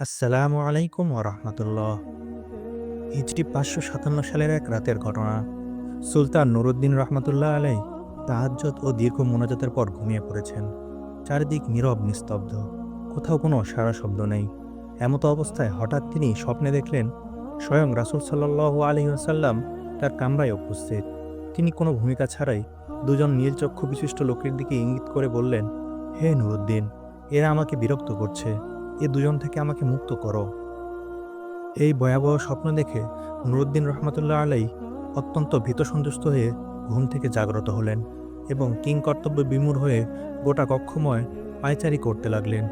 আসসালামু আলাইকুম ওরহমতুল্লাহ হিজরি পাঁচশো সাতান্ন সালের এক রাতের ঘটনা। সুলতান নুরুদ্দিন রহমতুল্লাহ আলাই তাহাজ্জত ও দীর্ঘ মোনাজাতের পর ঘুমিয়ে পড়েছেন। চারিদিক নীরব, নিস্তব্ধ। কোথাও কোনো সারা শব্দ নেই। এমতো অবস্থায় হঠাৎ তিনি স্বপ্নে দেখলেন, স্বয়ং রাসুল সাল্লাহ আলী আসাল্লাম তার কামরায় উপস্থিত। তিনি কোনো ভূমিকা ছাড়াই দুজন নীলচক্ষু বিশিষ্ট লোকের দিকে ইঙ্গিত করে বললেন, হে নুরুদ্দিন, এরা আমাকে বিরক্ত করছে। এ দুজন থেকে আমাকে মুক্ত করো। এই ভয়াবহ স্বপ্ন দেখে নুরুদ্দিন রহমতুল্লাহ আলাই অত্যন্ত ভীত সন্তুষ্ট হয়ে ঘুম থেকে জাগ্রত হলেন এবং কিং কর্তব্য বিমূর হয়ে গোটা কক্ষময় পায়চারি করতে লাগলেন।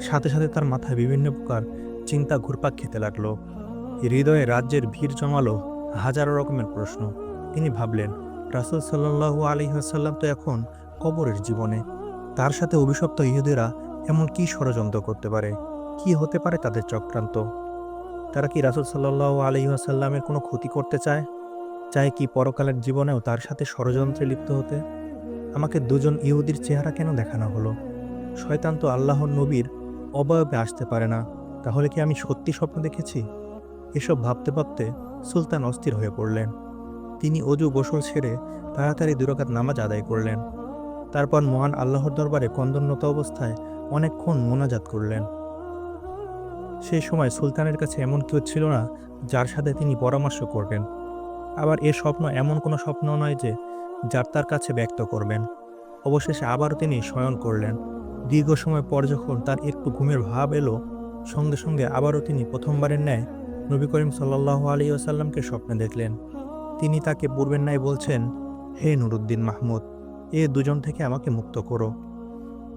সাথে সাথে তার মাথায় বিভিন্ন প্রকার চিন্তা ঘুরপাক খেতে লাগল। হৃদয়ে রাজ্যের ভিড় জমালো হাজারো রকমের প্রশ্ন। তিনি ভাবলেন, রাসুল সাল্লাহু আলী আসাল্লাম তো এখন কবরের জীবনে। তার সাথে অভিশপ্ত ইহুদিরা এমন কি ষড়যন্ত্র করতে পারে। কি হতে পারে তাদের চক্রান্ত? তারা কি রাসুল সাল্লাহ আলহিহাসাল্লামের কোনো ক্ষতি করতে চায়? চায় কি পরকালের জীবনেও তার সাথে ষড়যন্ত্রে লিপ্ত হতে? আমাকে দুজন ইহুদির চেহারা কেন দেখানো হলো? শয়তান তো আল্লাহর নবীর অবয়বে আসতে পারে না, তাহলে কি আমি সত্যি স্বপ্ন দেখেছি? এসব ভাবতে ভাবতে সুলতান অস্থির হয়ে পড়লেন। তিনি অজু গোসল ছেড়ে তাড়াতাড়ি দুরাকাত নামাজ আদায় করলেন। তারপর মহান আল্লাহর দরবারে কন্দন্নত অবস্থায় অনেকক্ষণ মোনাজাত করলেন। সেই সময় সুলতানের কাছে এমন কেউ ছিল না যার সাথে তিনি পরামর্শ করবেন। আবার এ স্বপ্ন এমন কোনো স্বপ্ন নয় যে যার তার কাছে ব্যক্ত করবেন। অবশেষে আবারও তিনি শয়ন করলেন। দীর্ঘ সময় পর যখন তার একটু ঘুমের ভাব এলো, সঙ্গে সঙ্গে আবারও তিনি প্রথমবারের ন্যায় নবী করিম সাল্লাহ আলী আসাল্লামকে স্বপ্নে দেখলেন। তিনি তাকে পূর্বের ন্যায় বলছেন, হে নুরুদ্দিন মাহমুদ, এ দুজন থেকে আমাকে মুক্ত করো।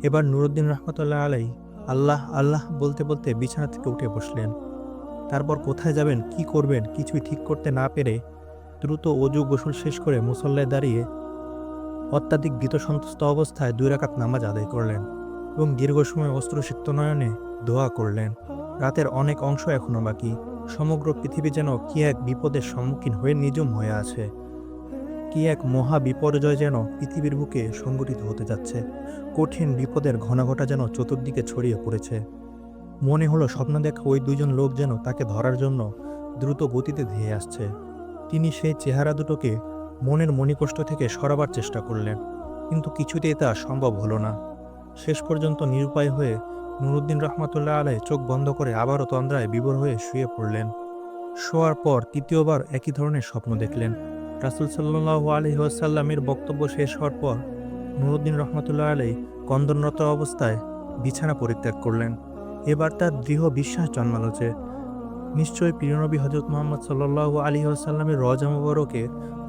এবার নুরুদ্দিন রহমতুল্লাহ আলাই আল্লাহ আল্লাহ বলতে বলতে বিছানা থেকে উঠে বসলেন। তারপর কোথায় যাবেন, কি করবেন, কিছুই ঠিক করতে না পেরে দ্রুত অজু গোসল শেষ করে মুসল্লায় দাঁড়িয়ে অত্যাধিক সন্তুষ্ট অবস্থায় দুই রাকাত নামাজ আদায় করলেন এবং দীর্ঘ সময় অস্ত্রসিক্ত নয়নে দোয়া করলেন। রাতের অনেক অংশ এখনও বাকি। সমগ্র পৃথিবী যেন কি এক বিপদের সম্মুখীন হয়ে নিজম হয়ে আছে। কি এক মহা বিপর্যয় যেন পৃথিবীর বুকে সংগঠিত হতে যাচ্ছে? কঠিন বিপদের ঘনাঘটা যেন চতুর্দিকে ছড়িয়ে পড়েছে। মনে হলো স্বপ্ন দেখা ওই দুজন লোক যেন তাকে ধরার জন্য দ্রুত গতিতে ধেয়ে আসছে। তিনি সেই চেহারা দুটোকে মনের মণিকষ্ট থেকে সরাবার চেষ্টা করলেন, কিন্তু কিছুতেই তা সম্ভব হলো না। শেষ পর্যন্ত নিরুপায় হয়ে নুরুদ্দিন রহমাতুল্লাহ আলাই চোখ বন্ধ করে আবারও তন্দ্রায় বিবর হয়ে শুয়ে পড়লেন। শোয়ার পর তৃতীয়বার একই ধরনের স্বপ্ন দেখলেন। রাসুল সাল্লাহ আলহি আসাল্লামের বক্তব্য শেষ হওয়ার পর নুরুদ্দিন রহমতুল্লাহ আলাই কন্দনরত অবস্থায় বিছানা পরিত্যাগ করলেন। এবার তার দৃঢ় বিশ্বাস জন্মালো যে নিশ্চয়ই প্রিয়নবী হজরত মোহাম্মদ সাল্লাহ আলী আসাল্লামের রজা মুবারকে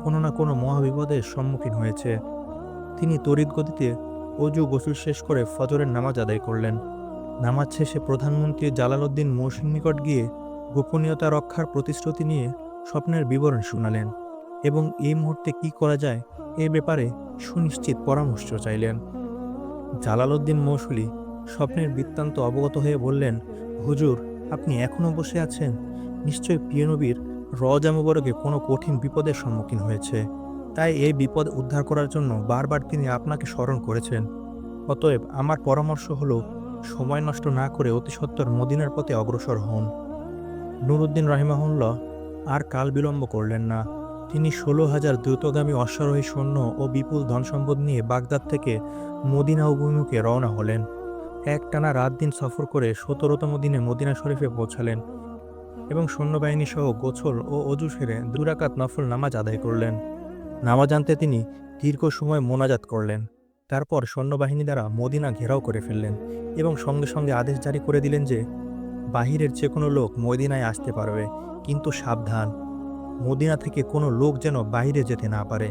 কোনো না কোনো মহাবিপদের সম্মুখীন হয়েছে। তিনি তড়িৎ গতিতে অজু গোসল শেষ করে ফজরের নামাজ আদায় করলেন। নামাজ শেষে প্রধানমন্ত্রী জালালউদ্দিন মৌসিন নিকট গিয়ে গোপনীয়তা রক্ষার প্রতিশ্রুতি নিয়ে স্বপ্নের বিবরণ শুনালেন। এবং এই মুহূর্তে কি করা যায় এ ব্যাপারে সুনিশ্চিত পরামর্শ চাইলেন। জালালউদ্দিন মৌসুলি স্বপ্নের বৃত্তান্ত অবগত হয়ে বললেন, হুজুর, আপনি এখনও বসে আছেন? নিশ্চয়ই পিয়নবীর রজা মুবারকে কোনো কঠিন বিপদের সম্মুখীন হয়েছে। তাই এই বিপদ উদ্ধার করার জন্য বারবার তিনি আপনাকে স্মরণ করেছেন। অতএব আমার পরামর্শ হলো, সময় নষ্ট না করে অতি সত্বর মদিনার পথে অগ্রসর হন। নুরুদ্দিন রাহিমাহুল্লাহ, আর কাল বিলম্ব করলেন না। তিনি ষোলো হাজার দ্রুতগামী অশ্বারোহী সৈন্য ও বিপুল ধনসম্পদ নিয়ে বাগদাদ থেকে মদিনা অভিমুখে রওনা হলেন। একটানা রাত দিন সফর করে সতেরোতম দিনে মদিনা শরীফে পৌঁছালেন এবং সৈন্যবাহিনী সহ গোছল ও অজু সেরে দুরাকাত নফল নামাজ আদায় করলেন। নামাজ আনতে তিনি দীর্ঘ সময় মোনাজাত করলেন। তারপর সৈন্যবাহিনী দ্বারা মদিনা ঘেরাও করে ফেললেন এবং সঙ্গে সঙ্গে আদেশ জারি করে দিলেন যে, বাহিরের যে কোনো লোক মদিনায় আসতে পারবে, কিন্তু সাবধান। মদিনা থেকে কোনো লোক যেন বাইরে যেতে না পারে।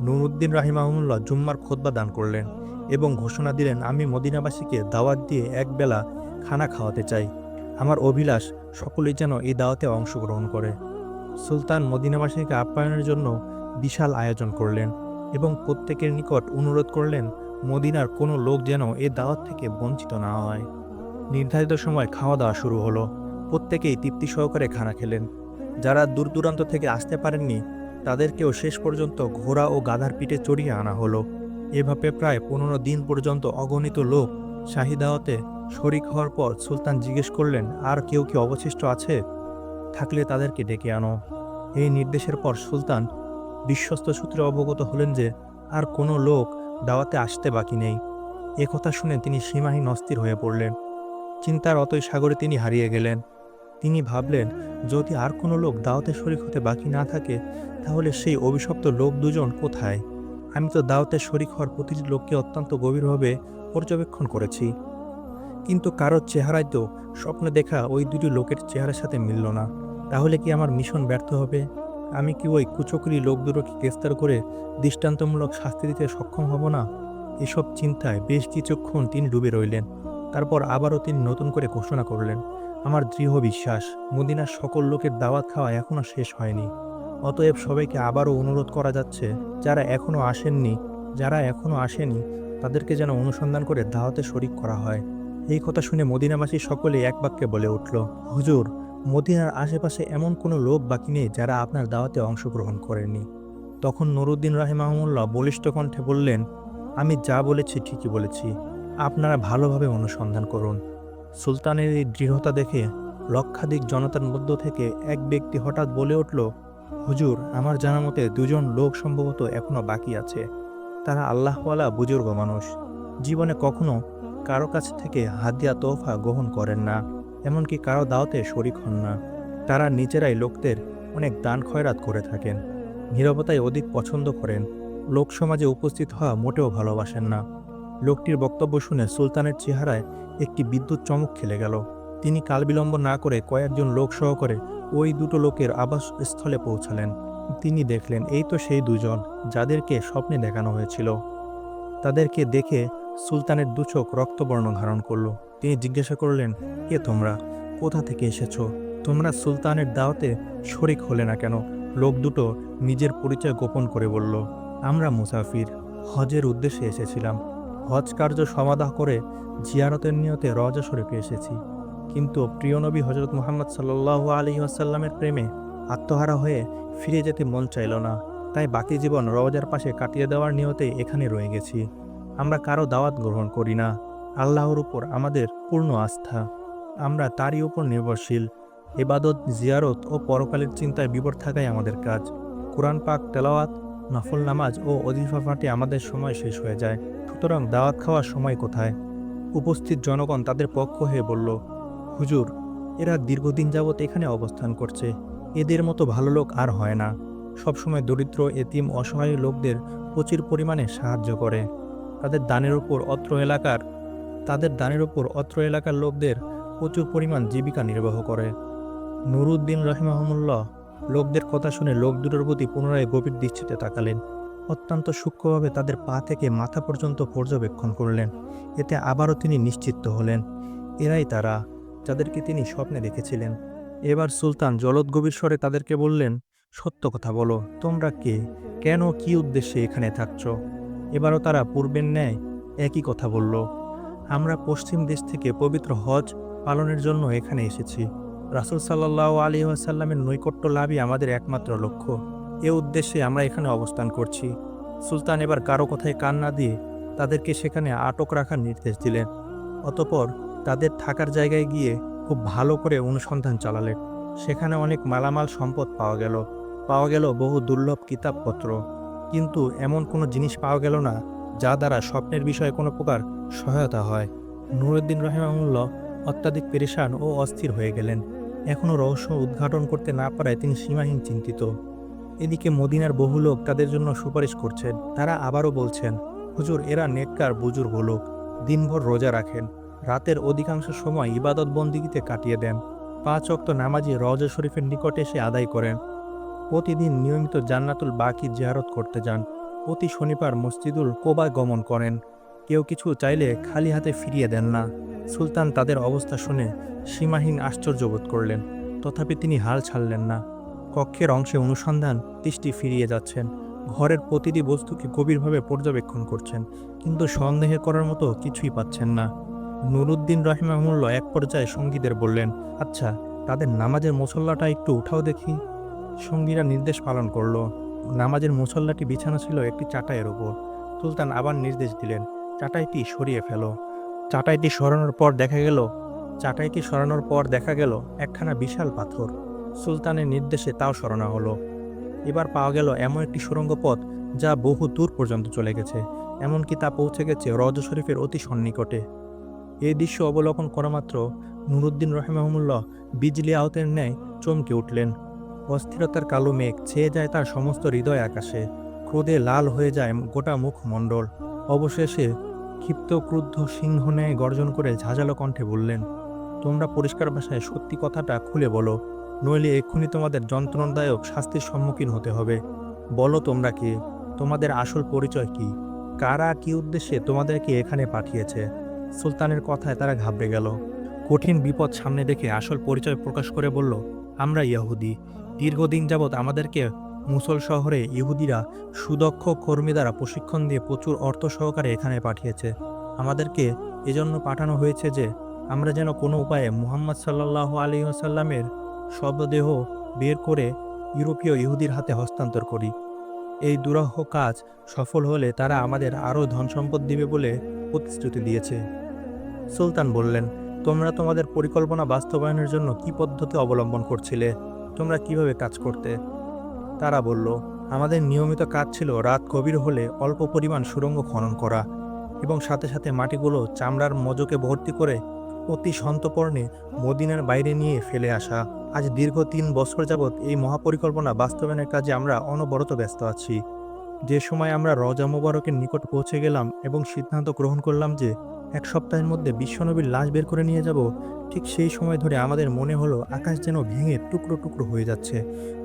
নুরুদ্দিন রাহিমাহুল্লাহ জুম্মার খোদবা দান করলেন এবং ঘোষণা দিলেন, আমি মদিনাবাসীকে দাওয়াত দিয়ে একবেলা খানা খাওয়াতে চাই। আমার অভিলাষ সকলেই যেন এই দাওয়াতে অংশগ্রহণ করে। সুলতান মদিনাবাসীকে আপ্যায়নের জন্য বিশাল আয়োজন করলেন এবং প্রত্যেকের নিকট অনুরোধ করলেন, মদিনার কোনো লোক যেন এ দাওয়াত থেকে বঞ্চিত না হয়। নির্ধারিত সময় খাওয়া দাওয়া শুরু হলো। প্রত্যেকেই তৃপ্তি সহকারে খানা খেলেন। যারা দূর দূরান্ত থেকে আসতে পারেননি, তাদেরকেও শেষ পর্যন্ত ঘোড়া ও গাধার পিঠে চড়িয়ে আনা হলো। এভাবে প্রায় পনেরো দিন পর্যন্ত অগণিত লোক শাহী দাওয়াতে শরিক হওয়ার পর সুলতান জিজ্ঞেস করলেন, আর কেউ কি অবশিষ্ট আছে? থাকলে তাদেরকে ডেকে আনো। এই নির্দেশের পর সুলতান বিশ্বস্ত সূত্রে অবগত হলেন যে, আর কোনো লোক দাওয়াতে আসতে বাকি নেই। একথা শুনে তিনি সীমাহীন অস্থির হয়ে পড়লেন। চিন্তার অতই সাগরে তিনি হারিয়ে গেলেন। তিনি ভাবলেন, যদি আর কোনো লোক দাওয়াতে শরিক হতে বাকি না থাকে, তাহলে সেই অভিশপ্ত লোক দুজন কোথায়? আমি তো দাওয়াতে শরিক হওয়ার প্রতিটি লোককে অত্যন্ত গভীরভাবে পর্যবেক্ষণ করেছি। কিন্তু কারোর চেহারায় তো স্বপ্নে দেখা ওই দুটি লোকের চেহারার সাথে মিলল না। তাহলে কি আমার মিশন ব্যর্থ হবে? আমি কি ওই কুচকরি লোক দুটোকে গ্রেস্তার করে দৃষ্টান্তমূলক শাস্তি দিতে সক্ষম হব না? এসব চিন্তায় বেশ কিছুক্ষণ তিনি ডুবে রইলেন। তারপর আবারও তিনি নতুন করে ঘোষণা করলেন, আমার দৃঢ় বিশ্বাস, মদিনার সকল লোকের দাওয়াত খাওয়া এখনও শেষ হয়নি। অতএব সবাইকে আবারও অনুরোধ করা যাচ্ছে, যারা এখনও আসেননি, যারা এখনও আসেনি, তাদেরকে যেন অনুসন্ধান করে দাওয়াতে শরিক করা হয়। এই কথা শুনে মদিনাবাসী সকলে এক বাক্যে বলে উঠল, হুজুর, মদিনার আশেপাশে এমন কোনো লোক বাকি নেই যারা আপনার দাওয়াতে অংশগ্রহণ করেনি তখন নুরুদ্দিন রাহিমাহমুল্লাহ বলিষ্ঠ কণ্ঠে বললেন, আমি যা বলেছি ঠিকই বলেছি। আপনারা ভালোভাবে অনুসন্ধান করুন। সুলতানের এই দৃঢ়তা দেখে লক্ষাধিক জনতার মধ্য থেকে এক ব্যক্তি হঠাৎ বলে উঠল, হুজুর, আমার জানা মতে দুজন লোক সম্ভবত এখনও বাকি আছে। তারা আল্লাহওয়ালা বুজুর্গ মানুষ। জীবনে কখনো কারও কাছ থেকে হাদিয়া, তোহফা গ্রহণ করেন না, এমনকি কারও দাওতে শরিক হন না। তারা নিজেরাই লোকদের অনেক দান খয়রাত করে থাকেন। নীরবতায় অধিক পছন্দ করেন। লোক সমাজে উপস্থিত হওয়া মোটেও ভালোবাসেন না। লোকটির বক্তব্য শুনে সুলতানের চেহারায় একটি বিদ্যুৎ চমক খেলে গেল। তিনি কালবিলম্ব না করে কয়েকজন লোক সহকারে ওই দুটো লোকের আবাসস্থলে পৌঁছালেন। তিনি দেখলেন, এই তো সেই দুজন, যাদেরকে স্বপ্নে দেখানো হয়েছিল। তাদেরকে দেখে সুলতানের দু চোখ রক্তবর্ণ ধারণ করল। তিনি জিজ্ঞাসা করলেন, কে তোমরা? কোথা থেকে এসেছ? তোমরা সুলতানের দাওয়াতে শরিক হলে না কেন? লোক দুটো নিজের পরিচয় গোপন করে বলল, আমরা মুসাফির, হজের উদ্দেশ্যে এসেছিলাম। হজ কার্য সমাধা করে জিয়ারতের নিয়তে রজা শরীফে এসেছি। কিন্তু প্রিয় নবী হজরত মোহাম্মদ সাল্লাহ আলী আসাল্লামের প্রেমে আত্মহারা হয়ে ফিরে যেতে মন চাইল না। তাই বাকি জীবন রওজার পাশে কাটিয়ে দেওয়ার নিয়তে এখানে রয়ে গেছি। আমরা কারও দাওয়াত গ্রহণ করি না। আল্লাহর উপর আমাদের পূর্ণ আস্থা। আমরা তারই উপর নির্ভরশীল। এবাদত জিয়ারত ও পরকালের চিন্তায় বিবর থাকাই আমাদের কাজ। কোরআন পাক তেলাওয়াত, নফল নামাজ ও অজিফা ফাটে আমাদের সময় শেষ হয়ে যায়। সুতরাং দাওয়াত খাওয়ার সময় কোথায়? উপস্থিত জনগণ তাদের পক্ষ হয়ে বলল, হুজুর, এরা দীর্ঘদিন যাবৎ এখানে অবস্থান করছে। এদের মতো ভালো লোক আর হয় না। সবসময় দরিদ্র, এতিম, অসহায় লোকদের প্রচুর পরিমাণে সাহায্য করে। তাদের দানের উপর অত্র এলাকার, তাদের দানের উপর অত্র এলাকার লোকদের প্রচুর পরিমাণ জীবিকা নির্বাহ করে। নুরুদ্দিন রহিমাহমুল্লাহ লোকদের কথা শুনে লোক দুটোর প্রতি পুনরায় গভীর দৃষ্টিতে তাকালেন। অত্যন্ত সূক্ষ্মভাবে তাদের পা থেকে মাথা পর্যন্ত পর্যবেক্ষণ করলেন। এতে আবারও তিনি নিশ্চিত হলেন। এরাই তারা যাদেরকে তিনি স্বপ্নে দেখেছিলেন। এবার সুলতান জলদ গভীর স্বরে তাদেরকে বললেন, সত্য কথা বলো, তোমরা কে? কেন কি উদ্দেশ্যে এখানে থাকছ? এবারও তারা পূর্বের ন্যায় একই কথা বলল, আমরা পশ্চিম দেশ থেকে পবিত্র হজ পালনের জন্য এখানে এসেছি। রাসুল সাল্লাহ আলী আসাল্লামের নৈকট্য লাভই আমাদের একমাত্র লক্ষ্য। এ উদ্দেশ্যে আমরা এখানে অবস্থান করছি। সুলতান এবার কারও কথায় কান না দিয়ে তাদেরকে সেখানে আটক রাখার নির্দেশ দিলেন। অতপর তাদের থাকার জায়গায় গিয়ে খুব ভালো করে অনুসন্ধান চালালেন। সেখানে অনেক মালামাল সম্পদ পাওয়া গেল। পাওয়া গেল বহু দুর্লভ কিতাবপত্র। কিন্তু এমন কোনো জিনিস পাওয়া গেল না, যা দ্বারা স্বপ্নের বিষয়ে কোনো প্রকার সহায়তা হয়। নুরুদ্দিন রহিমাহুল্লাহ অত্যাধিক পেরেশান ও অস্থির হয়ে গেলেন। এখনও রহস্য উদ্ঘাটন করতে না পারায় তিনি সীমাহীন চিন্তিত। এদিকে মদিনার বহু লোক তাদের জন্য সুপারিশ করছেন। তারা আবারও বলছেন, হুজুর, এরা নেককার, বুজুর্গ লোক। দিনভর রোজা রাখেন। রাতের অধিকাংশ সময় ইবাদত বন্দিগিতে কাটিয়ে দেন। পাঁচ অক্ত নামাজি রওজা শরীফের নিকটে এসে আদায় করেন। প্রতিদিন নিয়মিত জান্নাতুল বাকি জিয়ারত করতে যান। প্রতি শনিবার মসজিদুল কোবা গমন করেন। কেউ কিছু চাইলে খালি হাতে ফিরিয়ে দেন না। সুলতান তাদের অবস্থা শুনে সীমাহীন আশ্চর্য বোধ করলেন। তথাপি তিনি হাল ছাড়লেন না। কক্ষের অংশে অনুসন্ধান দৃষ্টি ফিরিয়ে যাচ্ছেন। ঘরের প্রতিটি বস্তুকে গভীরভাবে পর্যবেক্ষণ করছেন, কিন্তু সন্দেহ করার মতো কিছুই পাচ্ছেন না। নুরুদ্দিন রহিমাহুল্লাহ এক পর্যায়ে সঙ্গীদের বললেন আচ্ছা তাদের নামাজের মুসল্লাটা একটু উঠাও দেখি। সঙ্গীরা নির্দেশ পালন করল। নামাজের মুসল্লাটি বিছানো ছিল একটি চাটাইয়ের ওপর। সুলতান আবার নির্দেশ দিলেন, চাটাইটি সরিয়ে ফেলো। চাটাইটি সরানোর পর দেখা গেল, চাটাইটি সরানোর পর দেখা গেল একখানা বিশাল পাথর। সুলতানের নির্দেশে তাও সরানো হলো। এবার পাওয়া গেল এমন একটি সুড়ঙ্গ পথ যা বহু দূর পর্যন্ত চলে গেছে, এমনকি তা পৌঁছে গেছে রজ শরীফের অতি সন্নিকটে। এই দৃশ্য অবলোকন করা মাত্র নুরুদ্দিন রহেমাহমুল্লাহ বিজলি আওতের ন্যায় চমকে উঠলেন। অস্থিরতার কালো মেঘ ছেয়ে যায় তার সমস্ত হৃদয় আকাশে, ক্রোধে লাল হয়ে যায় গোটা মুখমণ্ডল। অবশেষে ক্ষিপ্ত, ক্রুদ্ধ সিংহ ন্যায় গর্জন করে ঝাঁঝালো কণ্ঠে বললেন, তোমরা পরিষ্কার ভাষায় সত্যি কথাটা খুলে বলো। নইলে এক্ষুনি তোমাদের যন্ত্রণাদায়ক শাস্তির সম্মুখীন হতে হবে। বলো তোমরা কি? তোমাদের আসল পরিচয় কি? কারা কি উদ্দেশ্যে তোমাদেরকে এখানে পাঠিয়েছে? সুলতানের কথায় তারা ঘাবড়ে গেল। কঠিন বিপদ সামনে দেখে আসল পরিচয় প্রকাশ করে বলল, আমরা ইয়াহুদি দীর্ঘদিন যাবৎ আমাদেরকে মুসল শহরে ইহুদিরা সুদক্ষ কর্মী দ্বারা প্রশিক্ষণ দিয়ে প্রচুর অর্থ সহকারে এখানে পাঠিয়েছে। আমাদেরকে এজন্য পাঠানো হয়েছে যে, আমরা যেন কোনো উপায়ে মুহাম্মদ সাল্লাহ আলী আসাল্লামের শবদেহ বের করে ইউরোপীয় ইহুদির হাতে হস্তান্তর করি। এই দুরহ কাজ সফল হলে তারা আমাদের আরও ধন সম্পদ দিবে বলে প্রতিশ্রুতি দিয়েছে। সুলতান বললেন, তোমরা তোমাদের পরিকল্পনা বাস্তবায়নের জন্য কি পদ্ধতি অবলম্বন করছিলে? তোমরা কীভাবে কাজ করতে? তারা বলল, আমাদের নিয়মিত কাজ ছিল রাত গভীর হলে অল্প পরিমাণ সুড়ঙ্গ খনন করা এবং সাথে সাথে মাটিগুলো চামড়ার মজকে ভর্তি করে অতি সন্তপর্ণে মদিনার বাইরে নিয়ে ফেলে আসা। আজ দীর্ঘ তিন বছর যাবৎ এই মহাপরিকল্পনা বাস্তবায়নের কাজে আমরা অনবরত ব্যস্ত আছি। যে সময় আমরা রজা মোবারকের নিকট পৌঁছে গেলাম এবং সিদ্ধান্ত গ্রহণ করলাম যে এক সপ্তাহের মধ্যে বিশ্বনবীর লাশ বের করে নিয়ে যাব, ঠিক সেই সময় ধরে আমাদের মনে হলো আকাশ যেন ভেঙে টুকরো টুকরো হয়ে যাচ্ছে,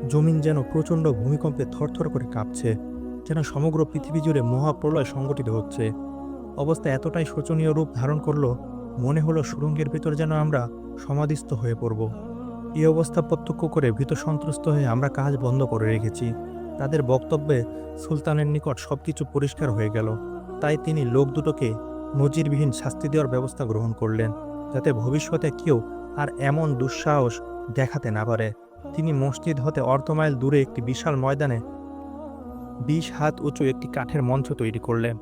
জমিন যেন প্রচণ্ড ভূমিকম্পে থরথর করে কাঁপছে, যেন সমগ্র পৃথিবী জুড়ে মহাপ্রলয় সংগঠিত হচ্ছে। অবস্থা এতটাই শোচনীয় রূপ ধারণ করল মনে হলো সুরঙ্গের ভিতর যেন আমরা সমাধিস্থ হয়ে পড়ব। এই অবস্থা প্রত্যক্ষ করে ভীত সন্ত্রস্ত হয়ে আমরা কাজ বন্ধ করে রেখেছি। তাদের বক্তব্যে সুলতানের নিকট সবকিছু পরিষ্কার হয়ে গেল। তাই তিনি লোক দুটোকে নজিরবিহীন শাস্তি দেওয়ার ব্যবস্থা গ্রহণ করলেন, যাতে ভবিষ্যতে কেউ আর এমন দুঃসাহস দেখাতে না পারে। তিনি মসজিদ হতে অর্ধমাইল দূরে একটি বিশাল ময়দানে বিশ হাত উঁচু একটি কাঠের মঞ্চ তৈরি করলেন।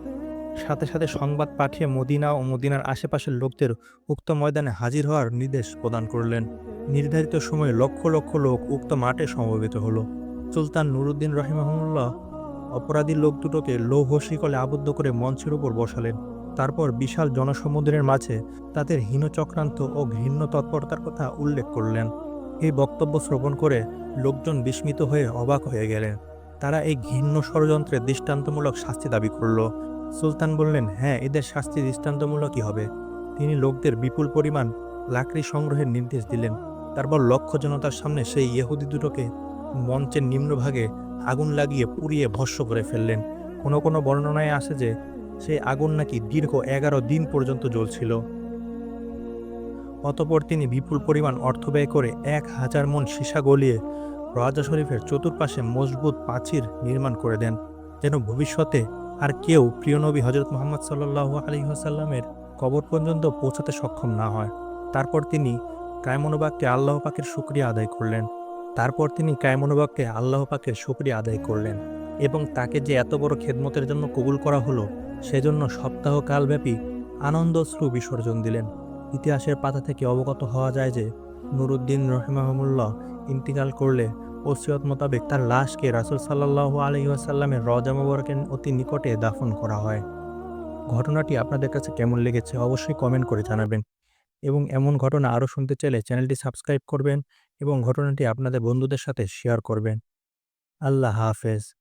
সাথে সাথে সংবাদ পাঠিয়ে মদিনা ও মদিনার আশেপাশের লোকদের উক্ত ময়দানে হাজির হওয়ার নির্দেশ প্রদান করলেন। নির্ধারিত সময়ে লক্ষ লক্ষ লোক উক্ত মাঠে সমবেত হলো। সুলতান নুরুদ্দিন রহিমাহুল্লাহ অপরাধী লোক দুটোকে লৌহ শিকলে আবদ্ধ করে মঞ্চের উপর বসালেন। তারপর বিশাল জনসমুদ্রের মাঝে তাদের হীন চক্রান্ত ও ঘৃণ্য তৎপরতার কথা উল্লেখ করলেন। এই বক্তব্য শ্রবণ করে লোকজন বিস্মিত হয়ে অবাক হয়ে গেলেন। তারা এই ঘৃণ্য ষড়যন্ত্রের দৃষ্টান্তমূলক শাস্তি দাবি করল। সুলতান বললেন হ্যাঁ এদের শাস্তি দৃষ্টান্তমূলকই হবে। তিনি লোকদের বিপুল পরিমাণ লাকড়ি সংগ্রহের নির্দেশ দিলেন। তারপর লক্ষ জনতার সামনে সেই ইহুদি দুটোকে মঞ্চের নিম্নভাগে আগুন লাগিয়ে পুড়িয়ে ভস্য করে ফেললেন। কোনো কোনো বর্ণনায় আসে যে, সেই আগুন নাকি দীর্ঘ এগারো দিন পর্যন্ত জ্বলছিল। অতপর তিনি বিপুল পরিমাণ অর্থ ব্যয় করে এক হাজার মন সীসা গলিয়ে রাজা শরীফের চতুর্পাশে মজবুত প্রাচীর নির্মাণ করে দেন, যেন ভবিষ্যতে আর কেউ প্রিয় নবী হজরত মোহাম্মদ সাল্লাহ আলী হাসাল্লামের কবর পর্যন্ত পৌঁছাতে সক্ষম না হয়। তারপর তিনি কায়মনোবাগকে আল্লাহ পাকের শুক্রিয়া আদায় করলেন। তারপর তিনি কায়মনোবাগকে আল্লাহ পাকের শুক্রিয়া আদায় করলেন এবং তাকে যে এত বড় খেদমতের জন্য কবুল করা হলো, সেজন্য সপ্তাহকালব্যাপী আনন্দশ্রু বিসর্জন দিলেন। ইতিহাসের পাতা থেকে অবগত হওয়া যায় যে নুরুদ্দিন রহিমাহমুল্লাহ ইন্তিকাল করলে ওসিয়ত মোতাবেক তার লাশকে রাসুল সাল্লাহ আলহিহাসাল্লামের রজা মোবারকের অতি নিকটে দাফন করা হয়। ঘটনাটি আপনাদের কাছে কেমন লেগেছে অবশ্যই কমেন্ট করে জানাবেন এবং এমন ঘটনা আরও শুনতে চাইলে চ্যানেলটি সাবস্ক্রাইব করবেন এবং ঘটনাটি আপনাদের বন্ধুদের সাথে শেয়ার করবেন। আল্লাহ হাফেজ।